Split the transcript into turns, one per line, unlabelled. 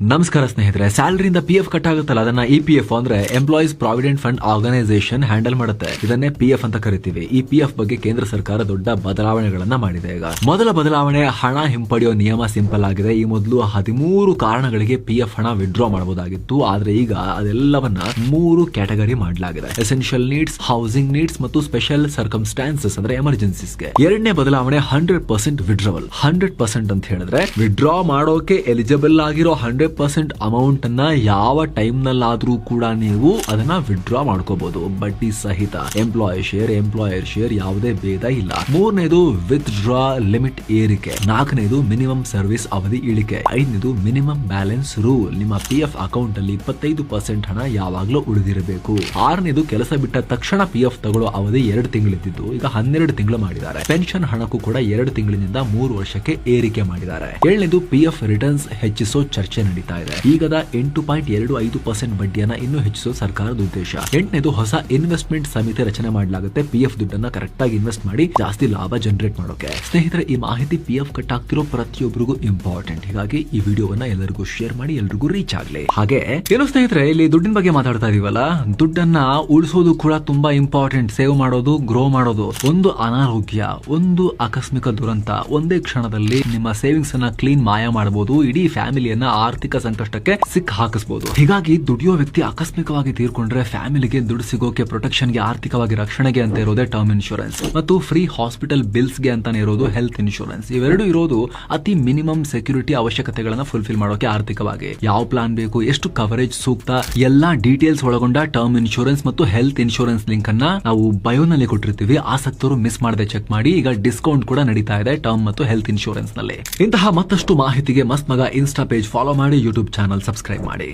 ನಮಸ್ಕಾರ ಸ್ನೇಹಿತರೆ, ಸ್ಯಾಲರಿಯಿಂದ P F cut ಆಗುತ್ತಲ್ಲ? ಅದನ್ನ ಇ ಪಿ ಎಫ್ ಅಂದ್ರೆ employees provident fund organisation handle ಮಾಡುತ್ತೆ. ಇದನ್ನೇ ಪಿ ಎಫ್ ಅಂತ ಕರಿತೀವಿ. ಈ ಪಿ ಎಫ್ ಬಗ್ಗೆ ಕೇಂದ್ರ ಸರ್ಕಾರ ದೊಡ್ಡ ಬದಲಾವಣೆಗಳನ್ನ ಮಾಡಿದೆ ಈಗ. ಮೊದಲ ಬದಲಾವಣೆ ಹಣ ಹಿಂಪಡೆಯೋ ನಿಯಮ ಸಿಂಪಲ್ ಆಗಿದೆ. ಈ ಮೊದಲು ಹದಿಮೂರು ಕಾರಣಗಳಿಗೆ ಪಿ ಎಫ್ ಹಣ ವಿಡ್ರಾ ಮಾಡಬಹುದಾಗಿತ್ತು ಆದ್ರೆ ಈಗ ಅದೆಲ್ಲವನ್ನ ಮೂರು ಕ್ಯಾಟಗರಿ ಮಾಡಲಾಗಿದೆ. ಎಸೆನ್ಷಿಯಲ್ ನೀಡ್ಸ್ ಹೌಸಿಂಗ್ ನೀಡ್ಸ್ ಮತ್ತು ಸ್ಪೆಷಲ್ ಸರ್ಕಮ್ಸ್ಟಾನ್ಸಸ್ ಅಂದ್ರೆ ಎಮರ್ಜೆನ್ಸೀಸ್ಗೆ ಎರಡನೇ ಬದಲಾವಣೆ hundred percent withdrawal hundred percent ಅಂತ ಹೇಳಿದ್ರೆ ವಿಡ್ರಾ ಮಾಡೋಕೆ ಎಲಿಜಿಬಲ್ ಆಗಿರೋ ಹಂಡ್ರೆಡ್ ಪರ್ಸೆಂಟ್ ಅಮೌಂಟ್ ಅನ್ನ ಯಾವ ಟೈಮ್ ನಲ್ಲಾದ್ರೂ ಕೂಡ ನೀವು ಅದನ್ನ ವಿಡ್ರಾ ಮಾಡ್ಕೋಬಹುದು ಬಡ್ಡಿ ಸಹಿತ ಎಂಪ್ಲಾಯ್ ಶೇರ್ ಎಂಪ್ಲಾಯರ್ ಶೇರ್ ಯಾವುದೇ ಭೇದ ಇಲ್ಲ. ಮೂರನೇದು ವಿತ್ ಡ್ರಾ ಲಿಮಿಟ್ ಏರಿಕೆ. ನಾಲ್ಕನೇದು ಮಿನಿಮಮ್ ಸರ್ವಿಸ್ ಅವಧಿ ಇಳಿಕೆ. ಐದನೇದು ಮಿನಿಮಮ್ ಬ್ಯಾಲೆನ್ಸ್ ರೂಲ್ ನಿಮ್ಮ ಪಿ ಎಫ್ ಅಕೌಂಟ್ ಅಲ್ಲಿ ಇಪ್ಪತ್ತೈದು ಪರ್ಸೆಂಟ್ ಹಣ ಯಾವಾಗ್ಲೂ ಉಳಿದಿರಬೇಕು. ಆರನೇದು ಕೆಲಸ ಬಿಟ್ಟ ತಕ್ಷಣ ಪಿ ಎಫ್ ತಗೊಳ್ಳೋ ಅವಧಿ ಎರಡು ತಿಂಗಳಿದ್ದು ಈಗ ಹನ್ನೆರಡು ತಿಂಗಳು ಮಾಡಿದ್ದಾರೆ. ಪೆನ್ಷನ್ ಹಣಕ್ಕೂ ಕೂಡ ಎರಡು ತಿಂಗಳಿನಿಂದ ಮೂರು ವರ್ಷಕ್ಕೆ ಏರಿಕೆ ಮಾಡಿದ್ದಾರೆ. ಏಳನೇದು ಪಿ ಎಫ್ ರಿಟರ್ನ್ಸ್ ಹೆಚ್ಚಿಸೋ ಚರ್ಚೆ ನಡೀತಾ ಇದೆ. ಈಗದ ಎಂಟು ಪಾಯಿಂಟ್ ಎರಡು ಐದು ಪರ್ಸೆಂಟ್ ಬಡ್ಡಿಯನ್ನ ಇನ್ನೂ ಹೆಚ್ಚಿಸೋ ಸರ್ಕಾರದ ಉದ್ದೇಶ. ಎಂಟನೇದು ಹೊಸ ಇನ್ವೆಸ್ಟ್ಮೆಂಟ್ ಸಮಿತಿ ರಚನೆ ಮಾಡಲಾಗುತ್ತೆ. ಪಿ ಎಫ್ ದುಡ್ಡನ್ನ ಕರೆಕ್ಟ್ ಆಗಿ ಇನ್ವೆಸ್ಟ್ ಮಾಡಿ ಜಾಸ್ತಿ ಲಾಭ ಜನರೇಟ್ ಮಾಡೋಕೆ. ಸ್ನೇಹಿತರೆ, ಈ ಮಾಹಿತಿ ಪಿ ಎಫ್ ಕಟ್ ಪ್ರತಿಯೊಬ್ಬರಿಗೂ ಇಂಪಾರ್ಟೆಂಟ್ ಹೀಗಾಗಿ ಈ ವಿಡಿಯೋವನ್ನ ಎಲ್ಲರಿಗೂ ಶೇರ್ ಮಾಡಿ ಎಲ್ರಿಗೂ ರೀಚ್ ಆಗ್ಲಿ. ಹಾಗೆ ಏನು ಸ್ನೇಹಿತರೆ, ಇಲ್ಲಿ ದುಡ್ಡಿನ ಬಗ್ಗೆ ಮಾತಾಡ್ತಾ ಇದೀವಲ್ಲ? ದುಡ್ಡನ್ನ ಉಳಿಸೋದು ಕೂಡ ತುಂಬಾ ಇಂಪಾರ್ಟೆಂಟ್ ಸೇವ್ ಮಾಡೋದು ಗ್ರೋ ಮಾಡೋದು. ಒಂದು ಅನಾರೋಗ್ಯ, ಒಂದು ಆಕಸ್ಮಿಕ ದುರಂತ, ಒಂದೇ ಕ್ಷಣದಲ್ಲಿ ನಿಮ್ಮ ಸೇವಿಂಗ್ಸ್ ಅನ್ನ ಕ್ಲೀನ್ ಮಾಯ ಮಾಡಬಹುದು ಇಡೀ ಫ್ಯಾಮಿಲಿಯನ್ನ ಆರ್ಥಿಕ ಸಂಕಷ್ಟಕ್ಕೆ ಸಿಕ್ ಹಾಕಿಸಬಹುದು ಹೀಗಾಗಿ ದುಡಿಯೋ ವ್ಯಕ್ತಿ ಆಕಸ್ಮಿಕವಾಗಿ ತೀರ್ಕೊಂಡ್ರೆ ಫ್ಯಾಮಿಲಿಗೆ ದುಡ್ಡು ಸಿಗೋಕೆ ಪ್ರೊಟೆಕ್ಷನ್ಗೆ, ಆರ್ಥಿಕವಾಗಿ ರಕ್ಷಣೆಗೆ ಅಂತ ಇರೋದೇ ಟರ್ಮ್ ಇನ್ಶೂರೆನ್ಸ್. ಮತ್ತು ಫ್ರೀ ಹಾಸ್ಪಿಟಲ್ ಬಿಲ್ಸ್ಗೆ ಅಂತಾನೆ ಇರೋದು ಹೆಲ್ತ್ ಇನ್ಶೂರೆನ್ಸ್. ಇವೆರಡು ಇರೋದು ಅತಿ ಮಿನಿಮಮ್ ಸೆಕ್ಯೂರಿಟಿ ಅವಶ್ಯಕತೆಗಳನ್ನ ಫುಲ್ಫಿಲ್ ಮಾಡೋಕೆ ಆರ್ಥಿಕವಾಗಿ. ಯಾವ ಪ್ಲಾನ್ ಬೇಕು, ಎಷ್ಟು ಕವರೇಜ್ ಸೂಕ್ತ, ಎಲ್ಲಾ ಡೀಟೇಲ್ಸ್ ಒಳಗೊಂಡ ಟರ್ಮ್ ಇನ್ಶೂರೆನ್ಸ್ ಮತ್ತು ಹೆಲ್ತ್ ಇನ್ಶೂರೆನ್ಸ್ ಲಿಂಕ್ ಅನ್ನ ನಾವು ಬಯೋನಲ್ಲಿ ಕೊಟ್ಟಿರ್ತೀವಿ. ಆಸಕ್ತರು ಮಿಸ್ ಮಾಡದೆ ಚೆಕ್ ಮಾಡಿ, ಈಗ ಡಿಸ್ಕೌಂಟ್ ಕೂಡ ನಡೀತಾ ಇದೆ ಟರ್ಮ್ ಮತ್ತು ಹೆಲ್ತ್ ಇನ್ಶೂರೆನ್ಸ್ನಲ್ಲಿ ಇಂತಹ ಮತ್ತಷ್ಟು ಮಾಹಿತಿಗೆ Masth Maga Insta page follow ಮಾಡಿ ಯೂಟ್ಯೂಬ್ ಚಾನಲ್ ಸಬ್ಸ್ಕ್ರೈಬ್ ಮಾಡಿ.